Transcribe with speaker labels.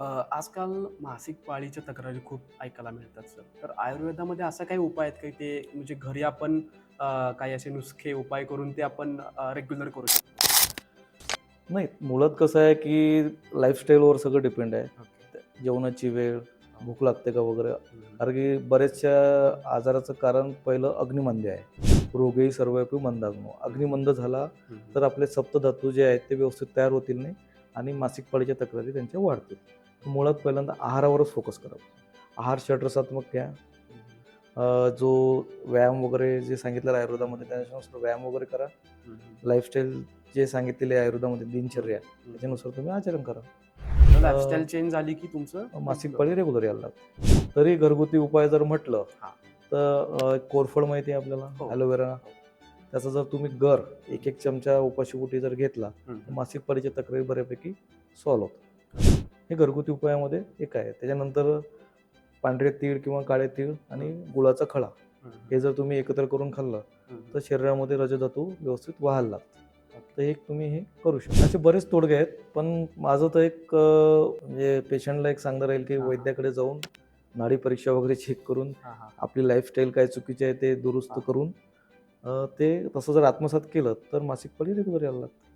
Speaker 1: आजकाल मासिक पाळीच्या तक्रारी खूप ऐकायला मिळतात सर. तर आयुर्वेदामध्ये असा काही उपाय आहेत काही ते म्हणजे घरी आपण अ, काही असे नुसखे उपाय करून ते आपण रेग्युलर करू शकतो?
Speaker 2: नाही मुळात कसं आहे की लाईफस्टाईलवर सगळं डिपेंड आहे. जेवणाची वेळ भूक लागते का वगैरे. कारण की बऱ्याचशा आजाराचं कारण पहिलं अग्निमंद्य आहे. रोगही सर्वव्यापी मंदाग्नो. अग्निमंद झाला तर आपले सप्तधातू जे आहेत ते व्यवस्थित तयार होतील नाही. आणि मासिक पाळीच्या तक्रारी त्यांच्या वाढतील. मुळात पहिल्यांदा आहारावरच फोकस करावं. आहार षटरसात्मक घ्या. जो व्यायाम वगैरे जे सांगितलं आयुर्वेदामध्ये त्याच्यानुसार व्यायाम वगैरे करा. लाईफस्टाईल जे सांगितलेले आयुर्वेदामध्ये दिनचर्या त्याच्यानुसार तुम्ही आचरण करा.
Speaker 1: लाईफस्टाईल चेंज झाली की तुमचं?
Speaker 2: मासिक पाळी रेग्युलर यायला लागते. तरी घरगुती उपाय जर म्हटलं
Speaker 1: हा.
Speaker 2: तर कोरफड माहिती आहे आपल्याला
Speaker 1: हो.
Speaker 2: ॲलोवेरा त्याचा जर तुम्ही गर एक एक चमचा उपाशीपोटी जर घेतला तर. मासिक पाळीच्या तक्रारी बऱ्यापैकी सॉल्व्ह होतात हे घरगुती उपायामध्ये एक आहे त्याच्यानंतर पांढरे तीळ किंवा काळे तीळ आणि गुळाचा खडा
Speaker 1: हम्म.
Speaker 2: हे जर तुम्ही एकत्र करून खाल्लं. तर शरीरामध्ये रजधातू व्यवस्थित व्हायला लागतात तर एक तुम्ही हे करू शकता असे बरेच तोडगे आहेत पण माझं तर एक म्हणजे पेशंटला एक सांगता राहील की
Speaker 1: हा.
Speaker 2: वैद्याकडे जाऊन नाडी परीक्षा वगैरे चेक करून
Speaker 1: हा, हा.
Speaker 2: आपली लाईफस्टाईल काय चुकीची आहे ते दुरुस्त
Speaker 1: हा.
Speaker 2: करून ते तसं जर आत्मसात केलं तर मासिक पाळी रेग्युलर यायला लागतं.